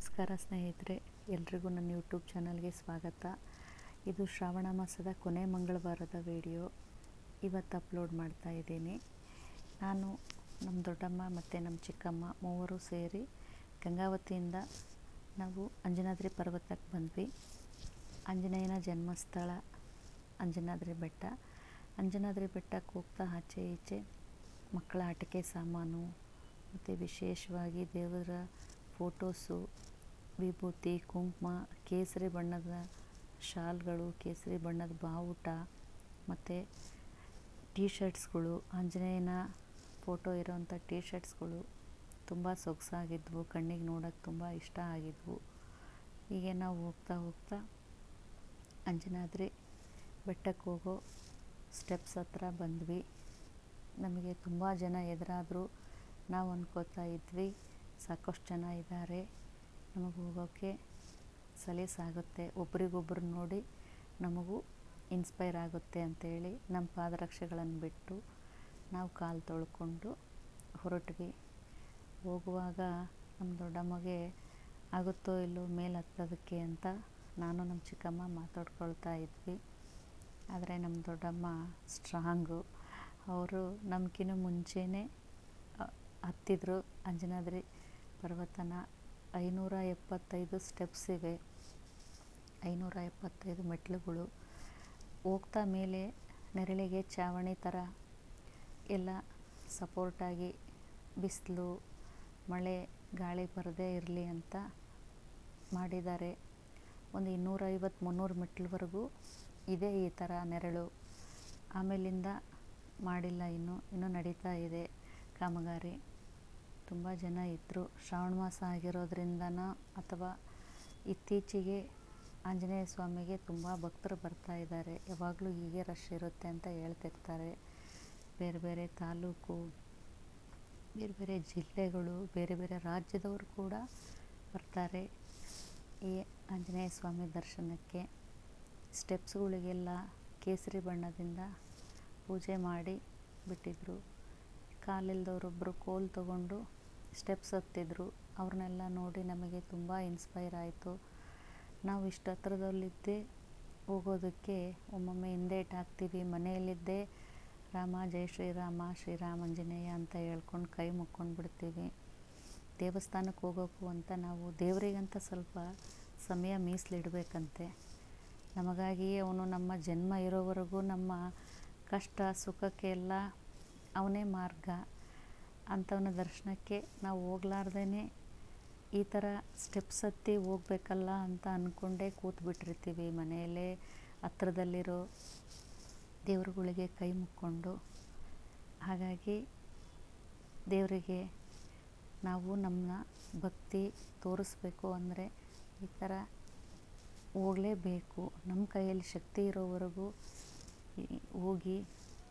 ನಮಸ್ಕಾರ ಸ್ನೇಹಿತರೆ, ಎಲ್ರಿಗೂ ನನ್ನ ಯೂಟ್ಯೂಬ್ ಚಾನಲ್ಗೆ ಸ್ವಾಗತ. ಇದು ಶ್ರಾವಣ ಮಾಸದ ಕೊನೆ ಮಂಗಳವಾರದ ವಿಡಿಯೋ ಇವತ್ತು ಅಪ್ಲೋಡ್ ಮಾಡ್ತಾ ಇದ್ದೀನಿ. ನಾನು ನಮ್ಮ ದೊಡ್ಡಮ್ಮ ಮತ್ತು ನಮ್ಮ ಚಿಕ್ಕಮ್ಮ ಮೂವರು ಸೇರಿ ಗಂಗಾವತಿಯಿಂದ ನಾವು ಅಂಜನಾದ್ರಿ ಪರ್ವತಕ್ಕೆ ಬಂದ್ವಿ. ಆಂಜನೇಯನ ಜನ್ಮಸ್ಥಳ, ಅಂಜನಾದ್ರಿ ಬೆಟ್ಟ. ಅಂಜನಾದ್ರಿ ಬೆಟ್ಟಕ್ಕೆ ಹೋಗ್ತಾ ಆಚೆ ಈಚೆ ಮಕ್ಕಳ ಆಟಿಕೆ ಸಾಮಾನು, ಮತ್ತು ವಿಶೇಷವಾಗಿ ದೇವರ ಫೋಟೋಸು ವಿಭೂತಿ, ಕುಂಕುಮ, ಕೇಸರಿ ಬಣ್ಣದ ಶಾಲ್ಗಳು, ಕೇಸರಿ ಬಣ್ಣದ ಬಾವುಟ ಮತ್ತು ಟೀ ಶರ್ಟ್ಸ್ಗಳು ಆಂಜನೇಯನ ಫೋಟೋ ಇರೋವಂಥ ಟೀ ಶರ್ಟ್ಸ್ಗಳು ತುಂಬ ಸೊಗಸಾಗಿದ್ವು, ಕಣ್ಣಿಗೆ ನೋಡೋಕ್ಕೆ ತುಂಬ ಇಷ್ಟ ಆಗಿದ್ವು. ಹೀಗೆ ನಾವು ಹೋಗ್ತಾ ಹೋಗ್ತಾ ಅಂಜನಾದ್ರಿ ಬೆಟ್ಟಕ್ಕೆ ಹೋಗೋ ಸ್ಟೆಪ್ಸ್ ಹತ್ರ ಬಂದ್ವಿ. ನಮಗೆ ತುಂಬ ಜನ ಎದುರಾದರೂ. ನಾವು ಅಂದ್ಕೋತಾ ಇದ್ವಿ, ಸಾಕಷ್ಟು ಜನ ಇದ್ದಾರೆ ನಮಗೆ ಹೋಗೋಕ್ಕೆ ಸಲೀಸಾಗುತ್ತೆ. ಒಬ್ರಿಗೊಬ್ರು ನೋಡಿ ನಮಗೂ ಇನ್ಸ್ಪೈರ್ ಆಗುತ್ತೆ ಅಂತೇಳಿ ನಮ್ಮ ಪಾದರಕ್ಷೆಗಳನ್ನು ಬಿಟ್ಟು ನಾವು ಕಾಲು ತೊಳ್ಕೊಂಡು ಹೊರಟ್ವಿ ಹೋಗುವಾಗ ನಮ್ಮ ದೊಡ್ಡಮ್ಮಗೆ ಆಗುತ್ತೋ ಇಲ್ಲೋ ಮೇಲೆ ಹತ್ತೋದಕ್ಕೆ ಅಂತ ನಾನು ನಮ್ಮ ಚಿಕ್ಕಮ್ಮ ಮಾತಾಡ್ಕೊಳ್ತಾ ಇದ್ವಿ. ಆದರೆ ನಮ್ಮ ದೊಡ್ಡಮ್ಮ ಸ್ಟ್ರಾಂಗು ಅವರು ನಮ್ಗಿಂತ ಮುಂಚೆನೇ ಹತ್ತಿದ್ರು. ಅಂಜನಾದ್ರಿ ಪರ್ವತನ ಐನೂರ ಎಪ್ಪತ್ತೈದು ಸ್ಟೆಪ್ಸ್ ಇವೆ. ಐನೂರ ಎಪ್ಪತ್ತೈದು ಮೆಟ್ಲುಗಳು ಹೋಗ್ತಾ ಮೇಲೆ ನೆರಳಿಗೆ ಚಾವಣಿ ಥರ ಎಲ್ಲ ಸಪೋರ್ಟಾಗಿ ಬಿಸಿಲು, ಮಳೆ, ಗಾಳಿ ಬರದೇ ಇರಲಿ ಅಂತ ಮಾಡಿದ್ದಾರೆ. ಒಂದು ಇನ್ನೂರೈವತ್ತು ಮುನ್ನೂರು ಮೆಟ್ಲವರೆಗೂ ಇದೆ ಈ ಥರ ನೆರಳು. ಆಮೇಲಿಂದ ಮಾಡಿಲ್ಲ ಇನ್ನು, ಇನ್ನೂ ನಡೀತಾ ಇದೆ ಕಾಮಗಾರಿ. ತುಂಬ ಜನ ಇದ್ದರು ಶ್ರಾವಣ ಮಾಸ ಆಗಿರೋದ್ರಿಂದನೋ ಅಥವಾ ಇತ್ತೀಚೆಗೆ ಆಂಜನೇಯ ಸ್ವಾಮಿಗೆ ತುಂಬ ಭಕ್ತರು ಬರ್ತಾ ಇದ್ದಾರೆ. ಯಾವಾಗಲೂ ಹೀಗೆ ರಶ್ ಇರುತ್ತೆ ಅಂತ ಹೇಳ್ತಿರ್ತಾರೆ. ಬೇರೆ ಬೇರೆ ತಾಲೂಕು, ಬೇರೆ ಬೇರೆ ಜಿಲ್ಲೆಗಳು, ಬೇರೆ ಬೇರೆ ರಾಜ್ಯದವರು ಕೂಡ ಬರ್ತಾರೆ ಈ ಆಂಜನೇಯ ಸ್ವಾಮಿ ದರ್ಶನಕ್ಕೆ. ಸ್ಟೆಪ್ಸ್ಗಳಿಗೆಲ್ಲ ಕೇಸರಿ ಬಣ್ಣದಿಂದ ಪೂಜೆ ಮಾಡಿ ಬಿಟ್ಟಿದ್ದರು ಕಾಲಿಲ್ದವರೊಬ್ಬರು ಕೋಲ್ ತಗೊಂಡು ಸ್ಟೆಪ್ಸ್ ಹತ್ತಿದ್ರು. ಅವ್ರನ್ನೆಲ್ಲ ನೋಡಿ ನಮಗೆ ತುಂಬ ಇನ್ಸ್ಪೈರ್ ಆಯಿತು. ನಾವು ಇಷ್ಟು ಹತ್ರದಲ್ಲಿದ್ದೇ ಹೋಗೋದಕ್ಕೆ ಒಮ್ಮೊಮ್ಮೆ ಹಿಂದೇಟು ಹಾಕ್ತೀವಿ. ಮನೆಯಲ್ಲಿದ್ದೇ ರಾಮ, ಜೈ ಶ್ರೀರಾಮ, ಶ್ರೀರಾಮಂಜನೇಯ ಅಂತ ಹೇಳ್ಕೊಂಡು ಕೈ ಮುಕ್ಕೊಂಡು ಬಿಡ್ತೀವಿ. ದೇವಸ್ಥಾನಕ್ಕೆ ಹೋಗೋಕ್ಕೂ ಅಂತ ನಾವು ದೇವರಿಗಂತ ಸ್ವಲ್ಪ ಸಮಯ ಮೀಸಲಿಡಬೇಕಂತೆ. ನಮಗಾಗಿಯೇ ಅವನು ನಮ್ಮ ಜನ್ಮ ಇರೋವರೆಗೂ ನಮ್ಮ ಕಷ್ಟ, ಸುಖಕ್ಕೆಲ್ಲ ಅವನೇ ಮಾರ್ಗ. ಅಂಥವನ ದರ್ಶನಕ್ಕೆ ನಾವು ಹೋಗ್ಲಾರ್ದೇ ಈ ಥರ ಸ್ಟೆಪ್ಸ್ ಹತ್ತಿ ಹೋಗ್ಬೇಕಲ್ಲ ಅಂತ ಅಂದ್ಕೊಂಡೇ ಕೂತ್ಬಿಟ್ಟಿರ್ತೀವಿ ಮನೆಯಲ್ಲೇ. ಹತ್ರದಲ್ಲಿರೋ ದೇವ್ರುಗಳಿಗೆ ಕೈ ಮುಕ್ಕೊಂಡು. ಹಾಗಾಗಿ ದೇವರಿಗೆ ನಾವು ನಮ್ಮ ಭಕ್ತಿ ತೋರಿಸ್ಬೇಕು ಅಂದರೆ ಈ ಥರ ಹೋಗಲೇಬೇಕು. ನಮ್ಮ ಕೈಯಲ್ಲಿ ಶಕ್ತಿ ಇರೋವರೆಗೂ ಹೋಗಿ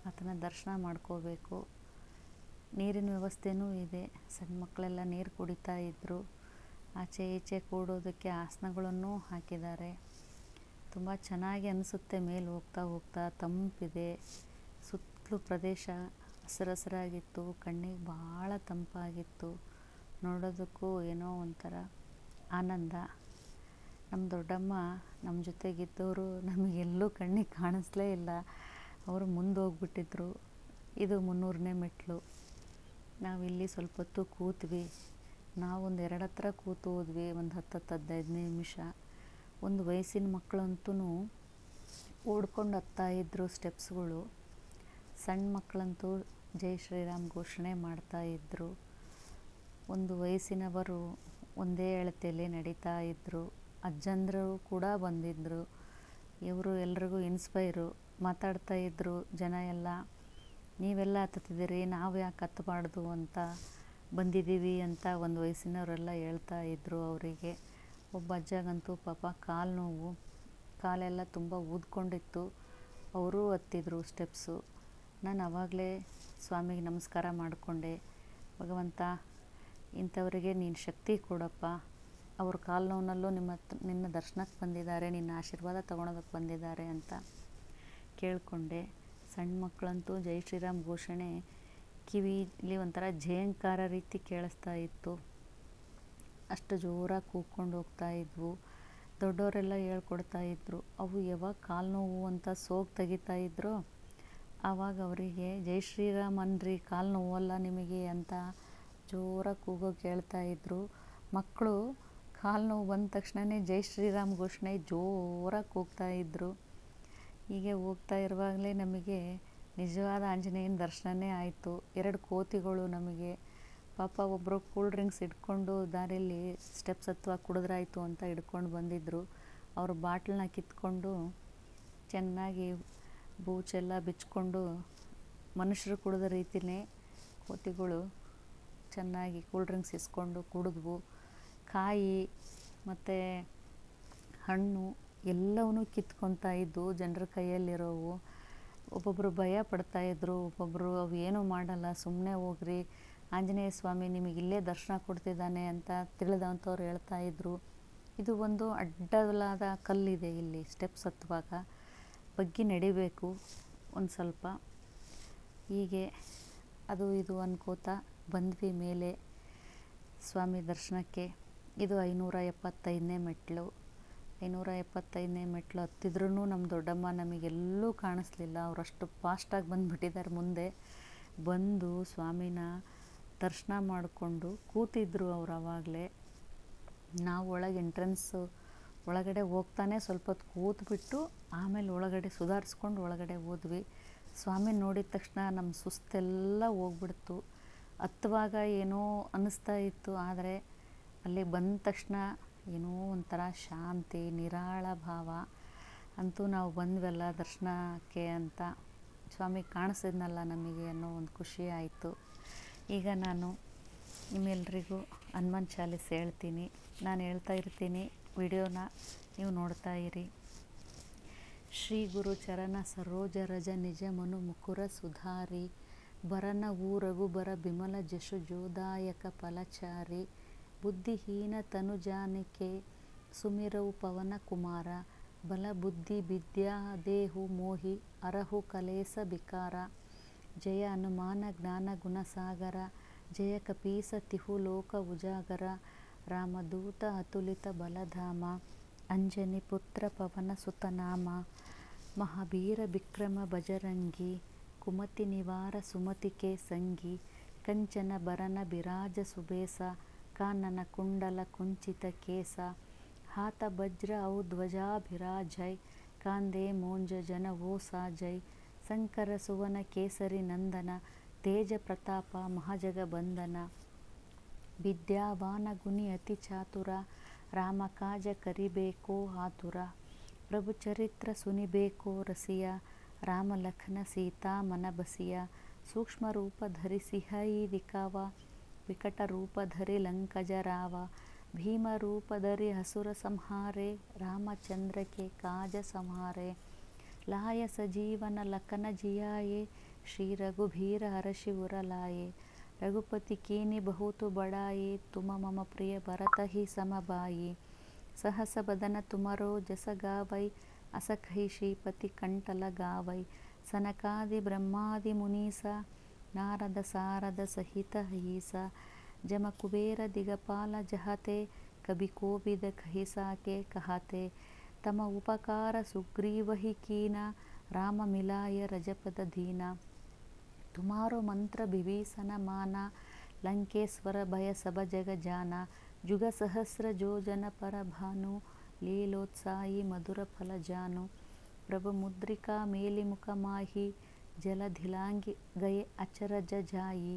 ಆತನ ದರ್ಶನ ಮಾಡ್ಕೋಬೇಕು. ನೀರಿನ ವ್ಯವಸ್ಥೆನೂ ಇದೆ. ಸಣ್ಣ ಮಕ್ಕಳೆಲ್ಲ ನೀರು ಕುಡಿತಾ ಇದ್ದರು ಆಚೆ ಈಚೆ ಕೂಡೋದಕ್ಕೆ ಆಸನಗಳನ್ನು ಹಾಕಿದ್ದಾರೆ. ತುಂಬ ಚೆನ್ನಾಗಿ ಅನಿಸುತ್ತೆ ಮೇಲೆ ಹೋಗ್ತಾ ಹೋಗ್ತಾ. ತಂಪಿದೆ. ಸುತ್ತಲೂ ಪ್ರದೇಶ ಹಸಿರಸಿರಾಗಿತ್ತು ಕಣ್ಣಿಗೆ ಭಾಳ ತಂಪಾಗಿತ್ತು. ನೋಡೋದಕ್ಕೂ ಏನೋ ಒಂಥರ ಆನಂದ. ನಮ್ಮ ದೊಡ್ಡಮ್ಮ ನಮ್ಮ ಜೊತೆಗಿದ್ದವರು ನಮಗೆಲ್ಲೂ ಕಣ್ಣಿಗೆ ಕಾಣಿಸ್ಲೇ ಇಲ್ಲ. ಅವರು ಮುಂದೆ ಹೋಗ್ಬಿಟ್ಟಿದ್ರು. ಇದು ಮುನ್ನೂರನೇ ಮೆಟ್ಲು. ನಾವಿಲ್ಲಿ ಸ್ವಲ್ಪ ಹೊತ್ತು ಕೂತ್ವಿ. ನಾವೊಂದು ಎರಡು ಹತ್ರ ಕೂತು ಹೋದ್ವಿ, ಒಂದು ಹತ್ತು ಹತ್ತು ಹದಿನೈದು ನಿಮಿಷ. ಒಂದು ವಯಸ್ಸಿನ ಮಕ್ಕಳಂತೂ ಓಡ್ಕೊಂಡು ಹತ್ತಾಯಿದ್ರು ಸ್ಟೆಪ್ಸ್ಗಳು. ಸಣ್ಣ ಮಕ್ಕಳಂತೂ ಜೈ ಶ್ರೀರಾಮ್ ಘೋಷಣೆ ಮಾಡ್ತಾ ಇದ್ದರು ಒಂದು ವಯಸ್ಸಿನವರು ಒಂದೇ ಅಳತೆಯಲ್ಲಿ ನಡೀತಾ ಇದ್ದರು ಅಜ್ಜಂದರು ಕೂಡ ಬಂದಿದ್ದರು ಇವರು ಎಲ್ರಿಗೂ ಇನ್ಸ್ಪೈರು ಮಾತಾಡ್ತಾ ಇದ್ದರು ಜನ ಎಲ್ಲ. ನೀವೆಲ್ಲ ಹತ್ತುತ್ತಿದ್ದೀರಿ, ನಾವು ಯಾಕೆ ಹತ್ತಬಾರ್ದು ಅಂತ ಬಂದಿದ್ದೀವಿ ಅಂತ ಒಂದು ವಯಸ್ಸಿನವರೆಲ್ಲ ಹೇಳ್ತಾ ಇದ್ದರು ಅವರಿಗೆ. ಒಬ್ಬ ಅಜ್ಜಗಂತೂ ಪಾಪ ಕಾಲು ನೋವು, ಕಾಲೆಲ್ಲ ತುಂಬ ಊದ್ಕೊಂಡಿತ್ತು. ಅವರೂ ಹತ್ತಿದ್ರು ಸ್ಟೆಪ್ಸು. ನಾನು ಆವಾಗಲೇ ಸ್ವಾಮಿಗೆ ನಮಸ್ಕಾರ ಮಾಡಿಕೊಂಡೆ. ಭಗವಂತ, ಇಂಥವರಿಗೆ ನೀನು ಶಕ್ತಿ ಕೊಡಪ್ಪ. ಅವ್ರ ಕಾಲು ನೋವಿನಲ್ಲೂ ನಿಮ್ಮ ನಿನ್ನ ದರ್ಶನಕ್ಕೆ ಬಂದಿದ್ದಾರೆ, ನಿನ್ನ ಆಶೀರ್ವಾದ ತೊಗೊಳೋದಕ್ಕೆ ಬಂದಿದ್ದಾರೆ ಅಂತ ಕೇಳಿಕೊಂಡೆ. ಸಣ್ಣ ಮಕ್ಕಳಂತೂ ಜೈ ಶ್ರೀರಾಮ್ ಘೋಷಣೆ ಕಿವಿಲಿ ಒಂಥರ ಜಯಂಕಾರ ರೀತಿ ಕೇಳಿಸ್ತಾ ಇತ್ತು. ಅಷ್ಟು ಜೋರಾಗಿ ಕೂಗ್ಕೊಂಡು ಹೋಗ್ತಾ ಇದ್ವು. ದೊಡ್ಡವರೆಲ್ಲ ಹೇಳ್ಕೊಡ್ತಾ ಇದ್ರು, ಅವು ಯಾವಾಗ ಕಾಲು ನೋವು ಅಂತ ಸೋಗ್ ತೆಗಿತಾ ಇದ್ರೋ? ಆವಾಗ ಅವರಿಗೆ ಜೈ ಶ್ರೀರಾಮ್ ಅನ್ರಿ, ಕಾಲು ನೋವಲ್ಲ ನಿಮಗೆ ಅಂತ ಜೋರಾಗಿ ಕೂಗೋ ಹೇಳ್ತಾ ಇದ್ರು. ಮಕ್ಕಳು ಕಾಲು ನೋವು ಬಂದ ತಕ್ಷಣವೇ ಜೈ ಶ್ರೀರಾಮ್ ಘೋಷಣೆ ಜೋರಾಗಿ ಕೂಗ್ತಾ ಇದ್ದರು ಹೀಗೆ ಹೋಗ್ತಾ ಇರುವಾಗಲೇ ನಮಗೆ ನಿಜವಾದ ಆಂಜನೇಯನ ದರ್ಶನವೇ ಆಯಿತು. ಎರಡು ಕೋತಿಗಳು ನಮಗೆ. ಪಾಪ ಒಬ್ಬರು ಕೂಲ್ ಡ್ರಿಂಕ್ಸ್ ಇಟ್ಕೊಂಡು ದಾರಿಯಲ್ಲಿ ಸ್ಟೆಪ್ಸ್ ಹತ್ತುವ ಕುಡಿದ್ರಾಯ್ತು ಅಂತ ಹಿಡ್ಕೊಂಡು ಬಂದಿದ್ದರು ಅವರು ಬಾಟ್ಲನ್ನ ಕಿತ್ಕೊಂಡು ಚೆನ್ನಾಗಿ ಬೂಚೆಲ್ಲ ಬಿಚ್ಕೊಂಡು ಮನುಷ್ಯರು ಕುಡಿದ ರೀತಿಯೇ ಕೋತಿಗಳು ಚೆನ್ನಾಗಿ ಕೂಲ್ ಡ್ರಿಂಕ್ಸ್ ಇಸ್ಕೊಂಡು ಕುಡಿದ್ವು. ಕಾಯಿ, ಮತ್ತು ಹಣ್ಣು ಎಲ್ಲವನ್ನೂ ಕಿತ್ಕೊತಾ ಇದ್ದು ಜನರ ಕೈಯಲ್ಲಿರೋವು. ಒಬ್ಬೊಬ್ಬರು ಭಯ ಇದ್ದರು ಒಬ್ಬೊಬ್ಬರು ಅವು ಏನೂ ಮಾಡಲ್ಲ ಸುಮ್ಮನೆ ಹೋಗ್ರಿ, ಆಂಜನೇಯ ಸ್ವಾಮಿ ನಿಮಗೆ ಇಲ್ಲೇ ದರ್ಶನ ಕೊಡ್ತಿದ್ದಾನೆ ಅಂತ ತಿಳಿದಂಥವ್ರು ಹೇಳ್ತಾ ಇದ್ದರು ಇದು ಒಂದು ಅಡ್ಡಲಾದ ಕಲ್ಲಿದೆ ಇಲ್ಲಿ, ಸ್ಟೆಪ್ಸ್ ಹತ್ತುವಾಗ. ಬಗ್ಗಿ ನಡಿಬೇಕು ಒಂದು ಸ್ವಲ್ಪ. ಹೀಗೆ ಅದು ಇದು ಅನ್ಕೋತಾ ಬಂದ್ವಿ ಮೇಲೆ ಸ್ವಾಮಿ ದರ್ಶನಕ್ಕೆ. ಇದು ಐನೂರ ಎಪ್ಪತ್ತೈದನೇ ಮೆಟ್ಲು ಐನೂರ ಎಪ್ಪತ್ತೈದನೇ ಮೆಟ್ಲು ಹತ್ತಿದ್ರೂ ನಮ್ಮ ದೊಡ್ಡಮ್ಮ ನಮಗೆಲ್ಲೂ ಕಾಣಿಸ್ಲಿಲ್ಲ. ಅವರಷ್ಟು ಫಾಸ್ಟಾಗಿ ಬಂದುಬಿಟ್ಟಿದ್ದಾರೆ ಮುಂದೆ. ಬಂದು ಸ್ವಾಮಿನ ದರ್ಶನ ಮಾಡಿಕೊಂಡು ಕೂತಿದ್ರು ಅವ್ರು ಆವಾಗಲೇ ನಾವು ಒಳಗೆ ಎಂಟ್ರೆನ್ಸು ಒಳಗಡೆ ಹೋಗ್ತಾನೆ ಸ್ವಲ್ಪ ಹೊತ್ತು ಕೂತ್ಬಿಟ್ಟು ಆಮೇಲೆ ಒಳಗಡೆ ಸುಧಾರಿಸ್ಕೊಂಡು ಒಳಗಡೆ ಹೋದ್ವಿ. ಸ್ವಾಮಿ ನೋಡಿದ ತಕ್ಷಣ ನಮ್ಮ ಸುಸ್ತೆಲ್ಲ ಹೋಗ್ಬಿಡ್ತು. ಹತ್ತುವಾಗ ಏನೋ ಅನ್ನಿಸ್ತಾ ಇತ್ತು, ಆದರೆ ಅಲ್ಲಿ ಬಂದ ತಕ್ಷಣ ಏನೋ ಒಂಥರ ಶಾಂತಿ, ನಿರಾಳ ಭಾವ ಅಂತೂ ನಾವು ಬಂದ್ವಲ್ಲ ದರ್ಶನಕ್ಕೆ ಅಂತ. ಸ್ವಾಮಿ ಕಾಣಿಸಿದ್ನಲ್ಲ ನಮಗೆ ಅನ್ನೋ ಒಂದು ಖುಷಿ ಆಯಿತು. ಈಗ ನಾನು ನಿಮ್ಮೆಲ್ರಿಗೂ ಹನುಮಾನ್ ಚಾಲೀಸ್ ಹೇಳ್ತೀನಿ. ನಾನು ಹೇಳ್ತಾ ಇರ್ತೀನಿ, ವಿಡಿಯೋನ ನೀವು ನೋಡ್ತಾ ಇರಿ. ಶ್ರೀ ಗುರು ಚರಣ ಸರೋಜ ರಜ ನಿಜ ಮನು ಮುಕುರ ಸುಧಾರಿ ಬರನ ಊರಗು ಬರ ಬಿಮಲ ಜಶು ಜೋದಾಯಕ ಫಲಚಾರಿ ಬುದ್ಧಿಹೀನ ತನುಜಾನಕೆ ಸುಮಿರವು ಪವನ ಕುಮಾರ, ಬಲ ಬುದ್ಧಿ ವಿದ್ಯಾ ದೇಹು ಮೋಹಿ, ಅರಹು ಕಲೇಸ ಬಿಕಾರ, ಜಯ ಅನುಮಾನ ಜ್ಞಾನ ಗುಣಸಾಗರ ಜಯ ಕಪೀಸ ತಿಹು ಲೋಕ ಉಜಾಗರ, ರಾಮದೂತ ಅತುಲಿತ ಬಲಧಾಮ, ಅಂಜನಿ ಪುತ್ರ ಪವನ ಸುತನಾಮ ಮಹಾವೀರ ವಿಕ್ರಮ ಬಜರಂಗಿ, ಕುಮತಿ ನಿವಾರ ಸುಮತಿಕೆ ಸಂಗಿ ಕಂಚನ ಬರನ ಬಿರಾಜ ಸುಬೇಸ ಕಾನನ ಕುಂಡಲ ಕುಂಚಿತ ಕೇಸ. ಹಾತ ಭಜ್ರ ಔ ಧ್ವಜಾಭಿರಾಜೈ. ಕಾಂದೆ ಮೋಂಜ ಜನ ಓಸಾ ಜೈ ಶಂಕರ ಸುವನ ಕೇಸರಿ ನಂದನ. ತೇಜ ಪ್ರತಾಪ ಮಹಾಜಗಬಂಧನ. ವಿದ್ಯಾವಾನ ಗುನಿ ಅತಿ ಚಾತುರ. ರಾಮ ಕಾಜ ಕರಿಬೇಕೋ ಆತುರ. ಪ್ರಭು ಚರಿತ್ರ ಸುನಿಬೇಕೋ ರಸಿಯ. ರಾಮ ಲಖನ ಸೀತಾ ಮನಬಸಿಯ. ಸೂಕ್ಷ್ಮ ರೂಪ ಧರಿಸಿಹ ಈ ದಿಕಾವ ವಿಕಟರೂಪಧರಿ ಲಂಕಜರಾವ ಭೀಮರೂಪಧರಿ ಹಸುರ ಸಂಹಾರೆ ರಾಮಚಂದ್ರಕೆ ಕಾಜ ಸಂಹಾರೆ ಲಾಯ ಸಜೀವನ ಲಕನ ಜಿಯಾಯೆ ಶ್ರೀ ರಘುಭೀರ ಹರಶಿವುರ ಉರಲಾಯೆ ರಘುಪತಿ ಕೀನಿ ಬಹುತು ಬಡಾಯಿ, ತುಮ ಮಮ ಪ್ರಿಯ ಭರತ ಹಿ ಸಮಬಾಯಿ ಸಹಸ ಬದನ ತುಮರೋ ಜಸ ಗಾವೈ ಅಸಖೈ ಶ್ರೀಪತಿ ಕಂಠಲ ಗಾವೈ ಸನಕಾದಿ ಬ್ರಹ್ಮಾದಿ ಮುನೀಸ ನಾರದ ಸಾರದ ಸಹಿತ ಹಯಿಸ ಜಮ ಕುಬೇರ ದಿಗಪಾಲ ಜಹತೆ, ಕಬಿ ಕೋಬಿದ ಕಹಿಸಾಕೆ ಕಹತೆ, ತಮ ಉಪಕಾರ ಸುಗ್ರೀವಹಿ ಕೀನ, ರಾಮ ಮಿಲಾಯ ರಜಪದ ದೀನ. ತುಮಾರೋ ಮಂತ್ರ ಬಿಭೀಷಣ ಮಾನ, ಲಂಕೇಶ್ವರ ಭಯ ಸಬ ಜಗ ಜಾನ, ಜುಗ ಸಹಸ್ರ ಜೋಜನ ಪರ ಭಾನು, ಲೀಲೋತ್ಸಾಯಿ ಮಧುರ ಫಲ ಜಾನು. ಪ್ರಭು ಮುದ್ರಿಕಾ ಮೇಲಿಮುಖ ಮಾಹಿ ಜಲಧಿಲಾಂಗಿ ಗಯೆ ಅಚರಜ ಜಾಯಿ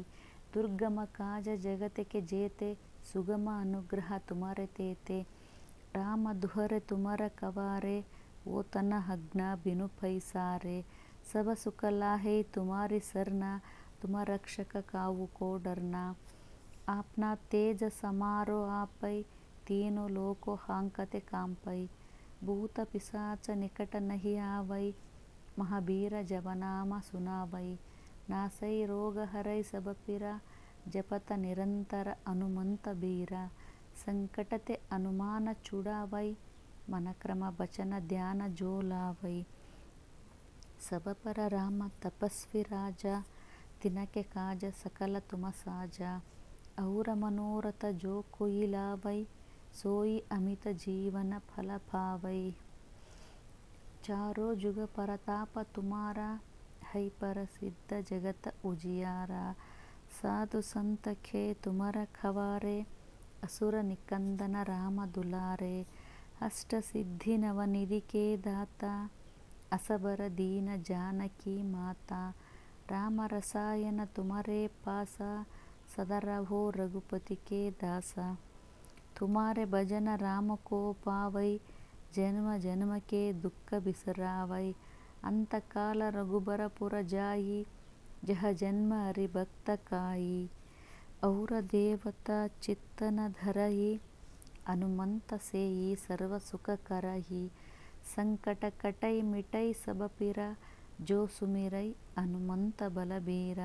ದುರ್ಗಮ ಕಾಜ ಜಗತಕೆ ಜೇತೆ ಸುಗಮ ಅನುಗ್ರಹ ತುಮರೆ ತೇತೆ ರಾಮ ದುಹರೆ ತುಮರ ಕವಾರೆ ಓತನ ಹಗ್ನ ಬಿನು ಪೈಸಾರೆ सब सुख लाहे तुम्हारी सरना तुम रक्षक काऊ को डरना आपना तेज समारो आपै तीनों लोको हांकते कांपै भूत पिशाच निकट नहीं आवै ಮಹಾಬೀರ ಜಪನಾಮ ಸುನಾವೈ. ನಾಸೈ ರೋಗ ಹರೈ ಸಬಪಿರ, ಜಪತ ನಿರಂತರ ಹನುಮಂತ ಬೀರ. ಸಂಕಟತೆ ಅನುಮಾನ ಚುಡಾವೈ, ಮನಕ್ರಮ ಬಚನ ಧ್ಯಾನ ಜೋಲಾವೈ. ಸಬಪರ ರಾಮ ತಪಸ್ವಿ ರಾಜ, ತಿನಕೆ ಕಾಜ ಸಕಲ ತುಮ ಸಾಜ. ಔರ ಮನೋರಥ ಜೋ ಕುಯಿಲಾವೈ, ಸೋಯಿ ಅಮಿತ ಜೀವನ ಫಲಭಾವೈ चारों जुग परताप तुम्हारा है प्रसिद्ध जगत उजियारा साधु संत खे तुमर खवारे असुर निकंदन राम दुलारे अष्ट सिद्धि नवनिधि के दाता असबर दीन जानकी माता राम रसायन तुम्हारे पासा सदा रहो रघुपति के दासा तुम्हारे भजन राम को ಜನ್ಮ ಜನ್ಮಕ್ಕೆ ದುಃಖ ಬಿಸರಾವೈ. ಅಂತಕಾಲ ರಘುಬರಪುರ ಜಾಯಿ, ಜಹ ಜನ್ಮ ಹರಿ ಭಕ್ತ ಕಾಯಿ. ಔರ ದೇವತ ಚಿತ್ತನ ಧರಹಿ, ಹನುಮಂತ ಸೇಯಿ ಸರ್ವ ಸುಖ ಕರಹಿ. ಸಂಕಟ ಕಟೈ ಮಿಟೈ ಸಬಪಿರ ಜೋ ಸುಮಿರೈ ಹನುಮಂತ ಬಲಬೀರ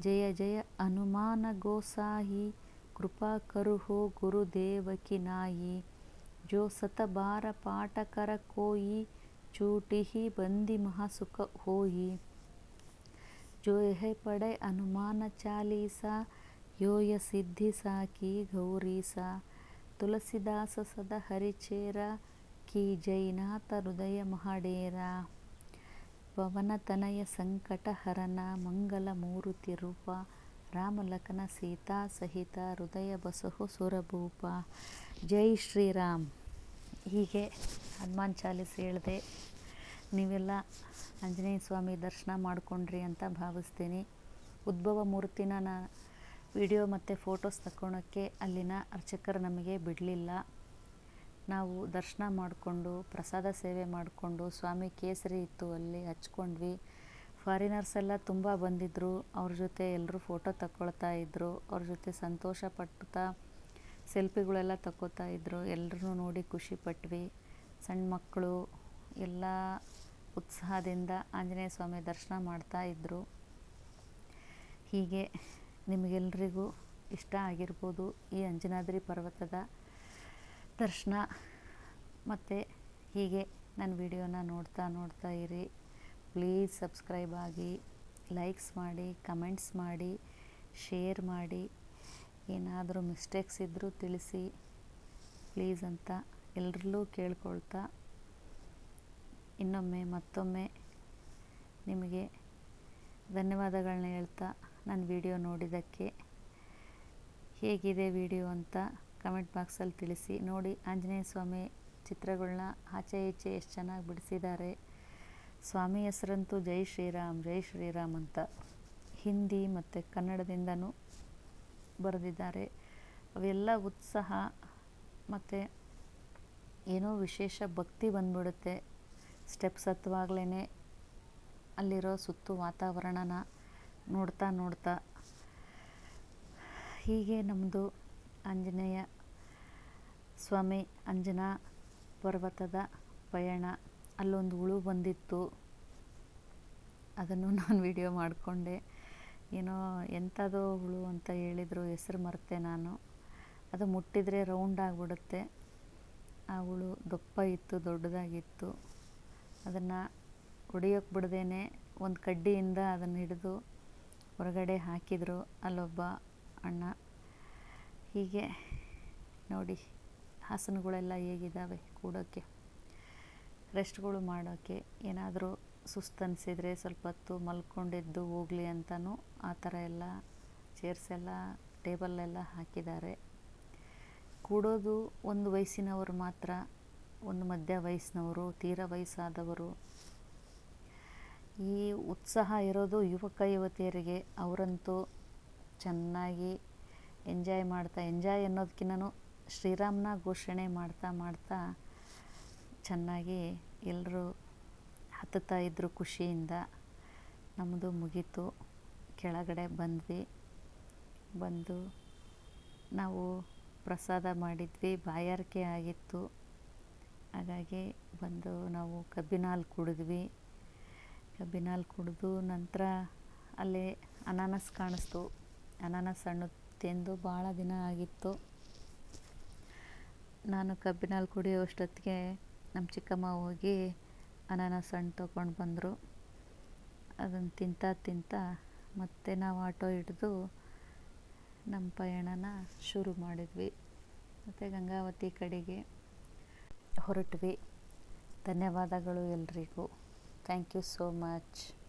ಜಯ ಜಯ ಹನುಮಾನ ಗೋಸಾಯಿ, ಕೃಪಾ ಕರುಹೋ ಗುರುದೇವಕಿ ನಾಯಿ. जो सत बार पाठ कर कोई छूटी ही बंदी महासुख होई जो यह पढ़े हनुमान चालीसा यो य सिद्धि साकी गौरीसा तुलसीदास सदा हरिचेरा की जयनाथ हृदय महाडेरा ಪವನ ತನಯ ಸಂಕಟ ಹರನ ಮಂಗಲ ಮೂರುತಿ ರೂಪ ರಾಮಲಖನ ಸೀತಾ ಸಹಿತ ಹೃದಯ ಬಸಹು ಸುರಭೂಪ. ಜೈ ಶ್ರೀರಾಮ್. ಹೀಗೆ ಹನುಮಾನ್ ಚಾಲೀಸ್ ಹೇಳಿದೆ, ನೀವೆಲ್ಲ ಆಂಜನೇಯ ಸ್ವಾಮಿ ದರ್ಶನ ಮಾಡಿಕೊಂಡ್ರಿ ಅಂತ ಭಾವಿಸ್ತೀನಿ. ಉದ್ಭವ ಮೂರ್ತಿನ ನಾ ವಿಡಿಯೋ ಮತ್ತು ಫೋಟೋಸ್ ತಗೊಳಕ್ಕೆ ಅಲ್ಲಿನ ಅರ್ಚಕರು ನಮಗೆ ಬಿಡಲಿಲ್ಲ. ನಾವು ದರ್ಶನ ಮಾಡಿಕೊಂಡು ಪ್ರಸಾದ ಸೇವೆ ಮಾಡಿಕೊಂಡು ಸ್ವಾಮಿ ಕೇಸರಿ ಇತ್ತು ಅಲ್ಲಿ ಹಚ್ಕೊಂಡ್ವಿ. ಫಾರಿನರ್ಸ್ ಎಲ್ಲ ತುಂಬ ಬಂದಿದ್ದರು ಅವ್ರ ಜೊತೆ ಎಲ್ಲರೂ ಫೋಟೋ ತಕ್ಕೊಳ್ತಾ ಇದ್ದರು ಅವ್ರ ಜೊತೆ ಸಂತೋಷ ಪಡ್ತಾ ಸೆಲ್ಫಿಗಳೆಲ್ಲ ತಕ್ಕೋತಾ ಇದ್ದರು ಎಲ್ಲರೂ ನೋಡಿ ಖುಷಿ ಪಟ್ವಿ. ಸಣ್ಣ ಮಕ್ಕಳು ಎಲ್ಲ ಉತ್ಸಾಹದಿಂದ ಆಂಜನೇಯ ಸ್ವಾಮಿ ದರ್ಶನ ಮಾಡ್ತಾ ಇದ್ದರು ಹೀಗೆ ನಿಮಗೆಲ್ರಿಗೂ ಇಷ್ಟ ಆಗಿರ್ಬೋದು ಈ ಅಂಜನಾದ್ರಿ ಪರ್ವತದ ದರ್ಶನ. ಮತ್ತು ಹೀಗೆ ನನ್ನ ವಿಡಿಯೋನ ನೋಡ್ತಾ ನೋಡ್ತಾ ಇರಿ. ಪ್ಲೀಸ್ ಸಬ್ಸ್ಕ್ರೈಬ್ ಆಗಿ ಲೈಕ್ಸ್ ಮಾಡಿ ಕಮೆಂಟ್ಸ್ ಮಾಡಿ ಶೇರ್ ಮಾಡಿ, ಏನಾದರೂ ಮಿಸ್ಟೇಕ್ಸ್ ಇದ್ದರೂ ತಿಳಿಸಿ ಪ್ಲೀಸ್ ಅಂತ ಎಲ್ಲರಲ್ಲೂ ಕೇಳ್ಕೊಳ್ತಾ, ಇನ್ನೊಮ್ಮೆ ಮತ್ತೊಮ್ಮೆ ನಿಮಗೆ ಧನ್ಯವಾದಗಳನ್ನ ಹೇಳ್ತಾ ನನ್ನ ವಿಡಿಯೋ ನೋಡಿದ್ದಕ್ಕೆ. ಹೇಗಿದೆ ವಿಡಿಯೋ ಅಂತ ಕಮೆಂಟ್ ಬಾಕ್ಸಲ್ಲಿ ತಿಳಿಸಿ. ನೋಡಿ ಆಂಜನೇಯ ಸ್ವಾಮಿ ಚಿತ್ರಗಳನ್ನ ಆಚೆ ಈಚೆ ಎಷ್ಟು ಚೆನ್ನಾಗಿ ಬಿಡಿಸಿದ್ದಾರೆ. ಸ್ವಾಮಿ ಹೆಸರಂತೂ ಜೈ ಶ್ರೀರಾಮ್ ಜೈ ಶ್ರೀರಾಮ್ ಅಂತ ಹಿಂದಿ ಮತ್ತು ಕನ್ನಡದಿಂದನೂ ಬರೆದಿದ್ದಾರೆ. ಅವೆಲ್ಲ ಉತ್ಸಾಹ ಮತ್ತು ಏನೋ ವಿಶೇಷ ಭಕ್ತಿ ಬಂದ್ಬಿಡುತ್ತೆ. ಸ್ಟೆಪ್ಸ್ ಹತ್ತುವಾಗಲೇ ಅಲ್ಲಿರೋ ಸುತ್ತು ವಾತಾವರಣನ ನೋಡ್ತಾ ನೋಡ್ತಾ. ಹೀಗೆ ನಮ್ಮದು ಆಂಜನೇಯ ಸ್ವಾಮಿ ಅಂಜನಾ ಪರ್ವತದ ಪಯಣ. ಅಲ್ಲೊಂದು ಹುಳು ಬಂದಿತ್ತು. ಅದನ್ನು ನಾನು ವಿಡಿಯೋ ಮಾಡಿಕೊಂಡೆ. ಏನೋ ಎಂಥದೋ ಹುಳು ಅಂತ ಹೇಳಿದರು ಹೆಸರು ಮರೆತೆ ನಾನು. ಅದು ಮುಟ್ಟಿದರೆ ರೌಂಡ್ ಆಗಿಬಿಡುತ್ತೆ. ಆ ಹುಳು ದಪ್ಪ ಇತ್ತು, ದೊಡ್ಡದಾಗಿತ್ತು. ಅದನ್ನು ಹೊಡಿಯೋಕ್ಕೆ ಬಿಡ್ದೇ ಒಂದು ಕಡ್ಡಿಯಿಂದ ಅದನ್ನು ಹಿಡಿದು ಹೊರಗಡೆ ಹಾಕಿದರು ಅಲ್ಲೊಬ್ಬ ಅಣ್ಣ. ಹೀಗೆ ನೋಡಿ, ಹಾಸನಗಳೆಲ್ಲ ಹೇಗಿದ್ದಾವೆ ಕೂಡೋಕ್ಕೆ ರೆಸ್ಟ್ಗಳು ಮಾಡೋಕ್ಕೆ ಏನಾದರೂ ಸುಸ್ತು ಅನಿಸಿದರೆ ಸ್ವಲ್ಪ ಹೊತ್ತು ಮಲ್ಕೊಂಡಿದ್ದು ಹೋಗಲಿ ಅಂತಲೂ ಆ ಥರ ಎಲ್ಲ ಚೇರ್ಸ್ ಎಲ್ಲ ಟೇಬಲ್ಲೆಲ್ಲ ಹಾಕಿದ್ದಾರೆ. ಕೂಡೋದು ಒಂದು ವಯಸ್ಸಿನವರು ಮಾತ್ರ, ಒಂದು ಮಧ್ಯ ವಯಸ್ಸಿನವರು, ತೀರ ವಯಸ್ಸಾದವರು. ಈ ಉತ್ಸಾಹ ಇರೋದು ಯುವಕ ಯುವತಿಯರಿಗೆ. ಅವರಂತೂ ಚೆನ್ನಾಗಿ ಎಂಜಾಯ್ ಮಾಡ್ತಾ, ಎಂಜಾಯ್ ಅನ್ನೋದಕ್ಕಿಂತನೂ ಶ್ರೀರಾಮನ ಘೋಷಣೆ ಮಾಡ್ತಾ ಮಾಡ್ತಾ ಚೆನ್ನಾಗಿ ಎಲ್ಲರೂ ಹತ್ತುತ್ತಾ ಇದ್ದರು ಖುಷಿಯಿಂದ ನಮ್ಮದು ಮುಗೀತು. ಕೆಳಗಡೆ ಬಂದ್ವಿ. ಬಂದು ನಾವು ಪ್ರಸಾದ ಮಾಡಿದ್ವಿ. ಬಾಯಾರಿಕೆ ಆಗಿತ್ತು. ಹಾಗಾಗಿ ಬಂದು ನಾವು ಕಬ್ಬಿನ ಹಾಲು ಕುಡಿದ್ವಿ. ಕಬ್ಬಿನ ಹಾಲು ಕುಡಿದು ನಂತರ ಅಲ್ಲಿ ಅನಾನಸ್ ಕಾಣಿಸ್ತು. ಅನಾನಸ್ ಹಣ್ಣು ತಿಂದು ಭಾಳ ದಿನ ಆಗಿತ್ತು. ನಾನು ಕಬ್ಬಿನ ಹಾಲು ಕುಡಿಯೋ ಅಷ್ಟೊತ್ತಿಗೆ ನಮ್ಮ ಚಿಕ್ಕಮ್ಮ ಹೋಗಿ ಅನಾನಸ್ ಹಣ್ಣು ತೊಗೊಂಡು ಬಂದರು. ಅದನ್ನು ತಿಂತಾ ತಿಂತಾ ಮತ್ತೆ ನಾವು ಆಟೋ ಹಿಡಿದು ನಮ್ಮ ಪಯಣನ ಶುರು ಮಾಡಿದ್ವಿ. ಮತ್ತು ಗಂಗಾವತಿ ಕಡೆಗೆ ಹೊರಟ್ವಿ. ಧನ್ಯವಾದಗಳು ಎಲ್ರಿಗೂ. Thank you so much